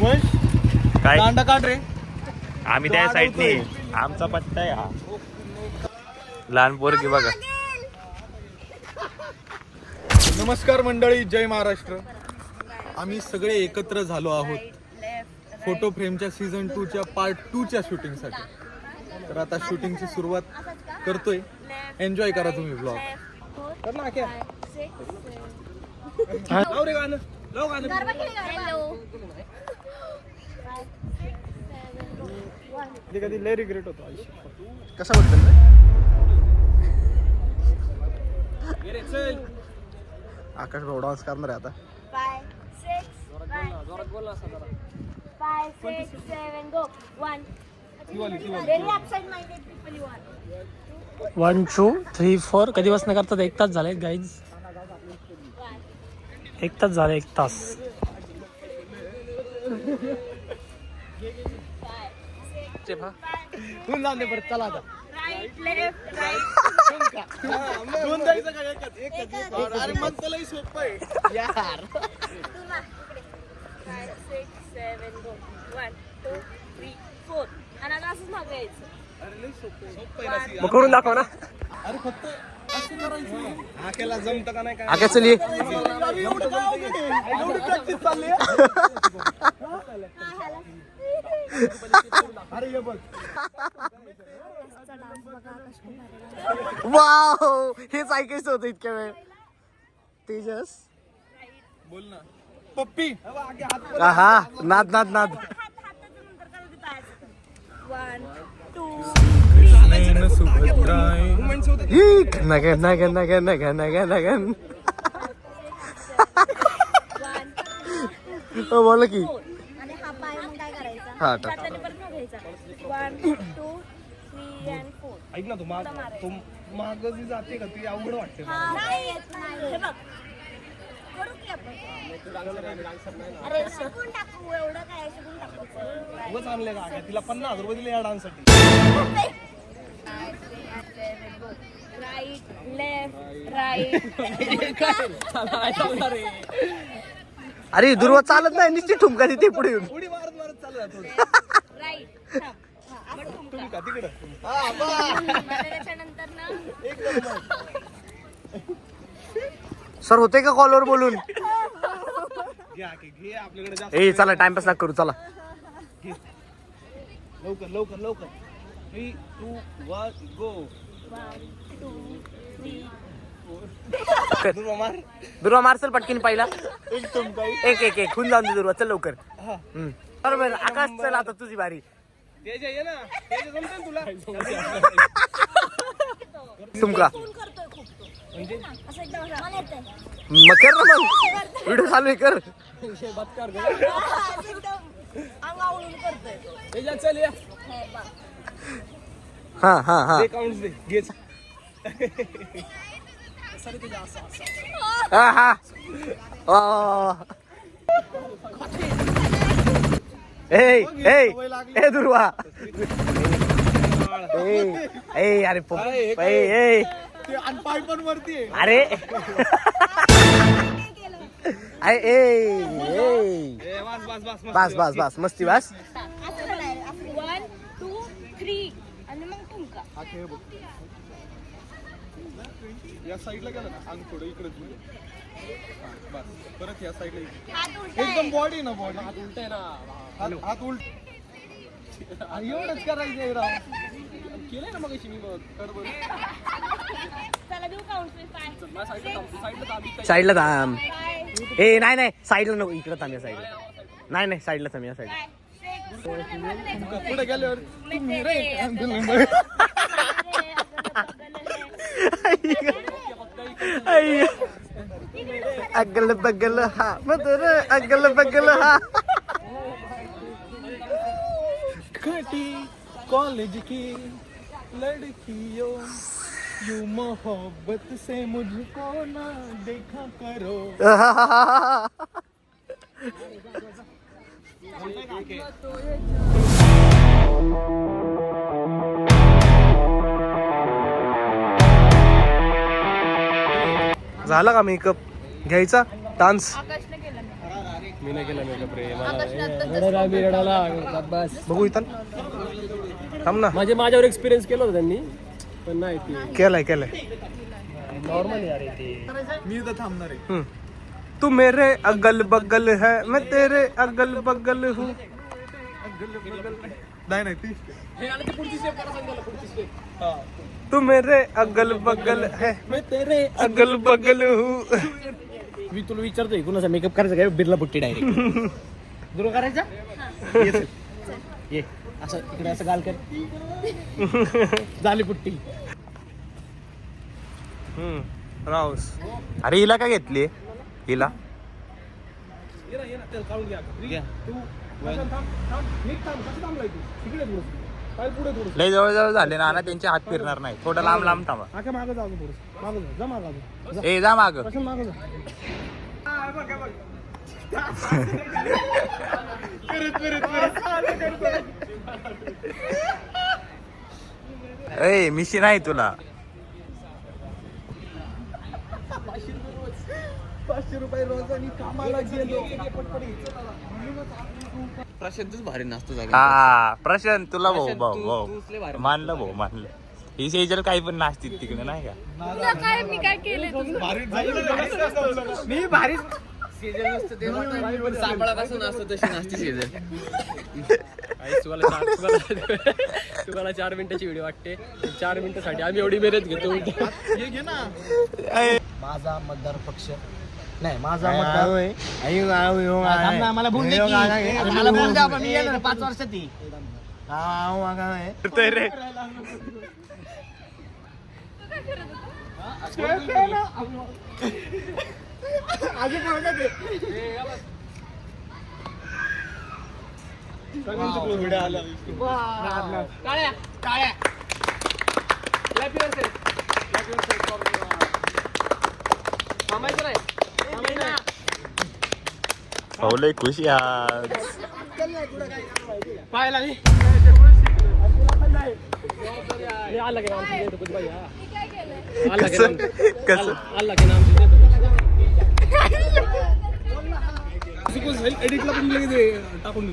वंश काय? दांडा काढ रे. आम्ही त्या साईडने आमचा पट्टा आहे हा. लहान पोरगी बघा. नमस्कार मंडळी जय महाराष्ट्र. आम्ही सगळे एकत्र झालो आहोत फोटो फ्रेमच्या सीझन टूच्या पार्ट टूच्या शूटिंगसाठी तर आता शूटिंगची सुरुवात करतोय. एन्जॉय करा तुम्ही ब्लॉग कधी लय रिग्रेट होतो कसा बद्दल आकाश भाऊ डान्स करणार आहे आता. वन टू थ्री फोर कधीपासून करतात? एक तास झाले गाईज एक तास झाले एक तास. तू जाऊन दे बरं चला आता left, right. दोन एकच एकच अरे मग तुलाही सोपं आहे यार तुला three, four. आणि आता असंच मागं यायचं. मग करून दाखव ना अरे फक्त असं करायचं आकेला जमतं का नाही काय आकाश चली अरे एवढं काय अवघड आहे? एवढी practice चालली आहे? अरे ये बघ वाव हेच ऐकायचं होतं इतक्या वेळ. तेजस? बोल ना. पप्पी. हा नाद नाद नाद. नगन नगन नगन नगन नगन नगन. हो बोला की. four. आणि हा पाय मग काय करायचा? हा, टाक. हाताने परत न घ्यायचा one two three and four ऐक ना तू माग तू माग जी जाते का ती अवघड वाटते हा नाही येत नाही. हे बघ. करू की आपण? अरे शिकून टाकू एवढं काय शिकून टाकू? उगाच आणले का आक्या? तिला पन्नास हजार रुपये दिले या डान्ससाठी. राईट लेफ्ट राईट अरे दुर्वा चालत नाही नुसती ठुमका तिथे पुढे येऊन. उडी मारत मारत चालू जातो राईट तुम्ही का तिकडं? त्याच्यानंतर ना सर होते का कॉलवर बोलून? घे आके घे आपल्याकडे जास्त ए चला टाइमपास ना करू चला. लवकर लवकर लवकर. थ्री टू वन गो दुर्वा मार. दुर्वा मारसल पटकीन पहिला? एक एक एक एक. खून जाऊन दे दुर्वा. चल लवकर. हम्म. बरोबर आकाश चल आता तुझी बारी. तेज ना. तेज जमतं ना तुला? तुमका. फोन करतोय खूप. तो असं एकदम असं, मला येतंय. मग कर ना मग. व्हिडिओ चालू आहे कर. असं एकदम अंगावळून करतोय. तो. तेजा चल या. हे बघ. हा हा हा. ते दे. हा हा. वा. ए दुर्वा ए ए अरे ए पण वरती आहे. अरे. अरे ए बस बस बस बस बस बस मस्ती बस. वन टू थ्री आणि मग बघ. या साईडला गेला ना अंग थोडं हा, बस. परत या साईडला इकडे. हात उलटा आहे. एकदम बॉडी ना बॉडी हात उलट आहे ना. हात हात उलट. अरे एवढंच करायचंय राव. केलंय ना मग मी बघ. कर बरं. चला देऊ काउंट फाय साईडला थांब. ए नाही नाही. साईडला नको. इकडे थांब या साईडला. नाही नाही. साईडला थांब या साईडला. पुढे गेल्यावर अगल बगल हा मधुर अगल बगल हा। खटी कॉलेज की लड़कियों यू मोहब्बत से मुझको ना देखा करो। झाला का मेकअप? घ्यायचा? डान्स. आकाशने केलं मी. नाही केला मेकअप रे बस. बघू इथं. थांब ना. माझे माझ्यावर एक्सपिरियन्स केलं होतं त्यांनी पण नाही ते. केलाय केलाय. नॉर्मल यार ते. मी इथं थांबणार आहे. तू मेरे अगल बगल है मैं तेरे अगल बगल हूँ नाही. नाही ती. तू मेरे अगल बगल है. मैं तेरे अगल बगल हूँ मी तुला विचारतोय कुणाचा मेकअप करायचा काय? बिर्ला पुट्टी डायरेक्ट तुला करायचा? ये चल. ये. असं इकडे असं गाल कर. झाली पुट्टी. राऊस. अरे हिला काय घेतली? हिला. लय जवळ जवळ झाले ना ना त्यांचे हात फिरणार नाही. थोडं लांब लांब थांबा. आका मागं जा अजून थोडंसं. मागं जा जा मागं अजून. ए जा माग. प्रशांत मागं जा? ए मिशी नाही तुला. पाचशे रुपये रोजानी कामाला गेलो. हा प्रशांत तुला भाऊ भाऊ भाऊ. मानलं भाऊ मानलं. ही सेजल काही पण नाचतील तिकडे नाही का? काय मी काय केले मी भारी तुम्हाला चार मिनिटाची व्हिडिओ वाटते. चार मिनिटासाठी आम्ही एवढी मेहनत घेतो. हे घे ना. माझा मतदार पक्ष नाही माझा मतदार थांब ना, मला बोल दे की. अरे मला बोल द्या मी येणार पाच वर्षात ही. रे भाऊ लय खुशी आज पाहायला मी हे आला के देतो कुछ भाई हा. आला के नाम कसं आला के नाम से देतो एडिटला पण लगेच हे टाकून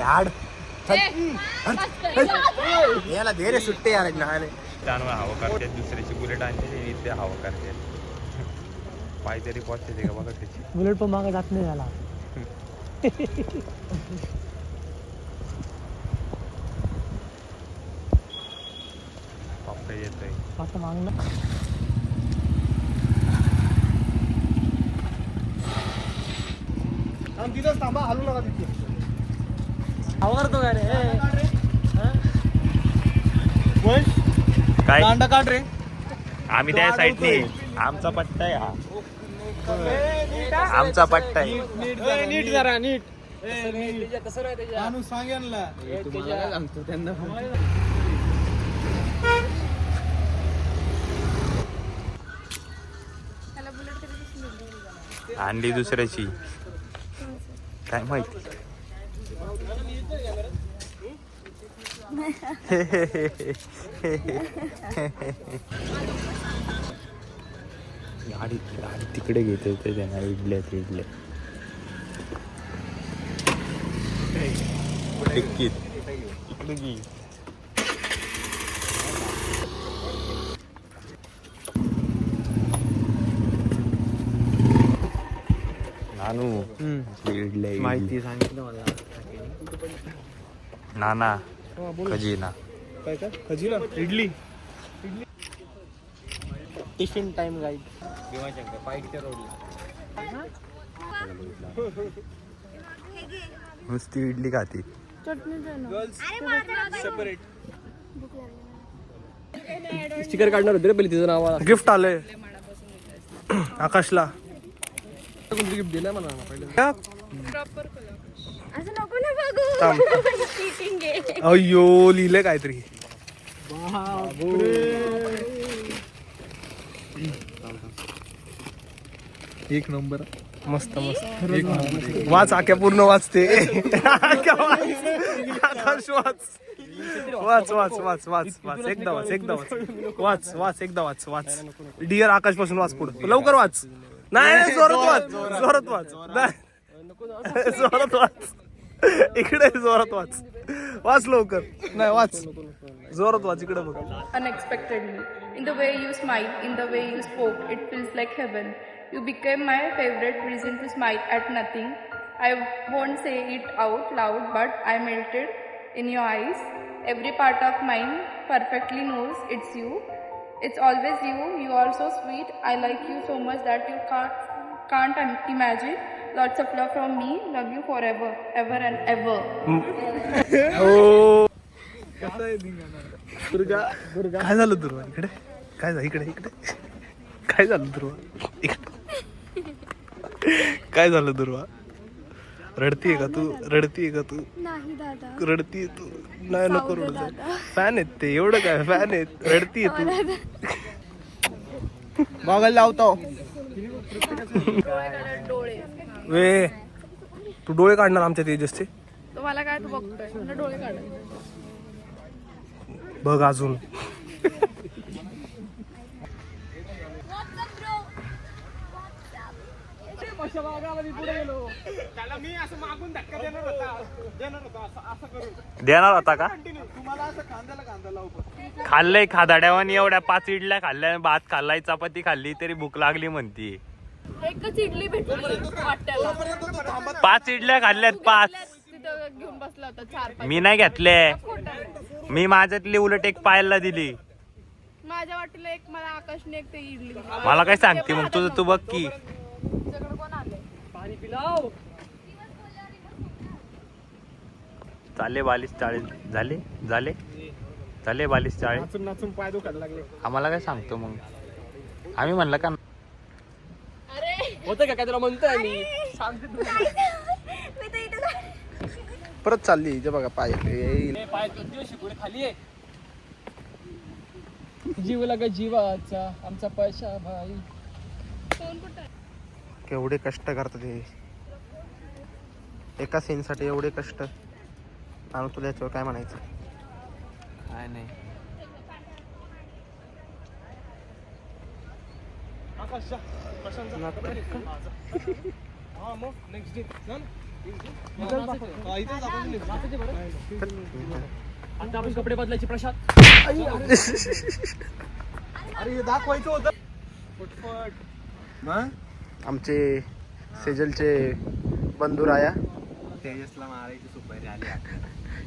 हाड याला दे रे सुट्टे यार त्यामुळे हवा करते दुसऱ्याची बुलेट आणते इथे हवा करते पाय तरी पॉचते का बघा त्याची बुलेट पण मागे जात नाही झाला पप्पा येतोय आता माग थांब तिथंच थांबा हलू नका तिथे. करतो काय रे. काय? दांडा काढ रे. आम्ही त्या साईडने. आमचा पट्टा आहे हा. आमचा पट्टा आहे. नीट जरा नीट माणूस सांगेन ना सांगतो त्यांना? अंडी दुसऱ्याची. काय माहिती? गाडी गाडी तिकडे घेत होते त्यांना इडल्या ते इडल्या इकडे घे. नानू इडल्या इडली. सांगितलं मला. नाना खजीना. काय का खजिना? इडली. टिफिन टाइम गाईड नुसती इडली खाती. सेपरेट स्टिकर काढणार होते रे पहिले तिचं नाव आलं. गिफ्ट आलंय. आकाशला. कोणतरी गिफ्ट दिलंय म्हणा पहिले? असं नको ना बघू. चिटिंग आहे. अय्यो लिहिलंय काहीतरी. एक नंबर. मस्त मस्त. एक नंबर. वाच आख्या पूर्ण वाचते. आख्या वाच. आकाश वाच. वाच वाच वाच वाच वाच. एकदा वाच एकदा वाच. वाच वाच एकदा वाच वाच. डिअर आकाशपासून वाच पुढे. लवकर वाच. नाही नाही, जोरात वाच जोरात वाच नाही जोरात वाच इकडे जोरात वाच वाच लवकर नाही वाच जोरात वाच इकडे बघ unexpectedly. In the way you smiled, in the way you spoke, it feels like heaven. You became my favorite reason to smile at nothing. I won't say it out loud, but I melted in your eyes. Every part of mine perfectly knows it's you. It's always you. You are so sweet. I like you so much that you can't can't im- imagine. Lots of love from me. Love you forever, ever and ever. ओ दुर्गा काय झालं दुर्वा इकडे काय झालं इकडे इकडे काय झालं दुर्वा इकडे काय झालं दुर्वा रडतीये का तू? रडतीये का तू? नाही दादा. रडतीये तू. नाही नको रडू. फॅन आहेत ते एवढं काय? फॅन आहेत. रडतीये तू. बघायला लावतो. वे तू डोळे काढणार आमच्या तेजसचे? तुम्हाला काय तू बघतोय? मला डोळे काढ. बघ अजून. देणार होता. का? खाल्लंय खादाड्यावानी एवढ्या पाच इडल्या खाल्ल्या भात खाल्लाय चपाती खाल्ली तरी भूक लागली म्हणती. एकच इडली भेटली वाट्याला. पाच इडल्या खाल्ल्यात पाच. घेऊन बसला होता चार पाच मी नाही घेतले. मी माझ्यातली उलट एक पायाला दिली. माझ्या वाटीला एक मला आकाशने एक ते इडली दिली. मला काय सांगते मग तुझं तू बघ की तुझ्याकडे कोण आले पाणी पिलाव चाले बालीस चाळीस. झाले? झाले? झाले बालीस चाळीस? नाचून नाचून पाय दुखायला लागले. आम्हाला काय सांगतो मग? आम्ही म्हणलं का होतं का काय तुला म्हणतोय मी? सांगते तुला. इथं परत चालली. जे बघा पाय ए, पाय खाली आहे जीव लागा जीवाचा आमचा पैसा भाई. केवढे कष्ट करतात हे. एका सीनसाठी एवढे कष्ट. आणि तुला याच्यावर काय म्हणायचं? काय नाही. आता आपण कपडे बदलायचे प्रशांत. अरे. हे दाखवायचं होतं. फटफट आमचे सेजलचे बंधू राया. तेजसला मारायची सुपारी आली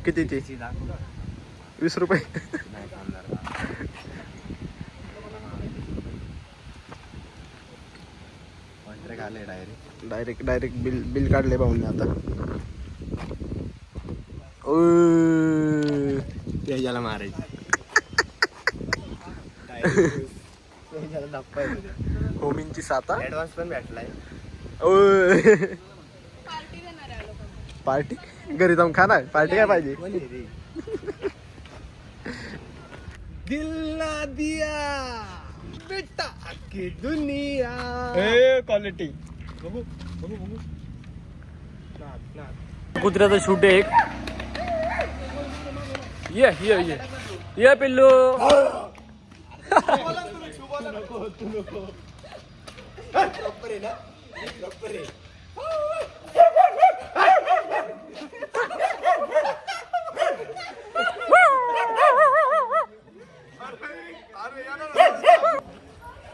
कितीची? वीस रुपये. आले direct direct direct bill bill काढले पाहून आता. ओय. तेजाला मारायची. होमिंगची साता ऍडव्हान्स पण भेटलाय. ओय. पार्टी? घरी जाऊन खाणार? पार्टी काय पाहिजे? दिल ना दिया. बेटा की दुनिया. ए क्वालिटी बघू बघू बघू. कुत्र्याचं शूट आहे एक. ये ये ये. ये पिल्लू.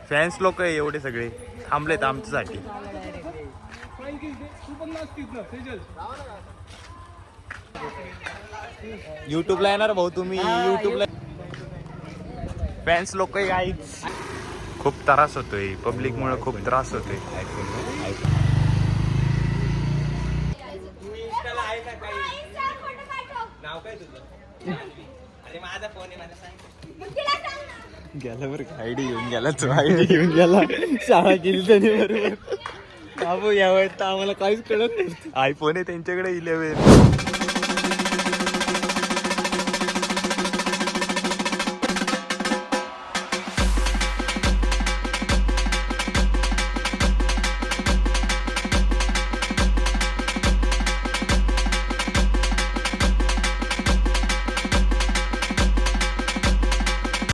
फॅन्स लोक आहे एवढे सगळे. थांबलेत आमच्यासाठी. युट्यूबला येणार भाऊ तुम्ही. युट्यूबला फॅन्स लोक काहीच खूप त्रास होतोय. पब्लिक मुळे खूप त्रास होतोय. फोटो काढतो गेला बरं का आयडी घेऊन गेला तो आयडी घेऊन गेला. शाळा केली त्याने बरोबर. बाबू या वेळेस तर आम्हाला काहीच कळत नाही आयफोन आहे त्यांच्याकडे इलेव्हन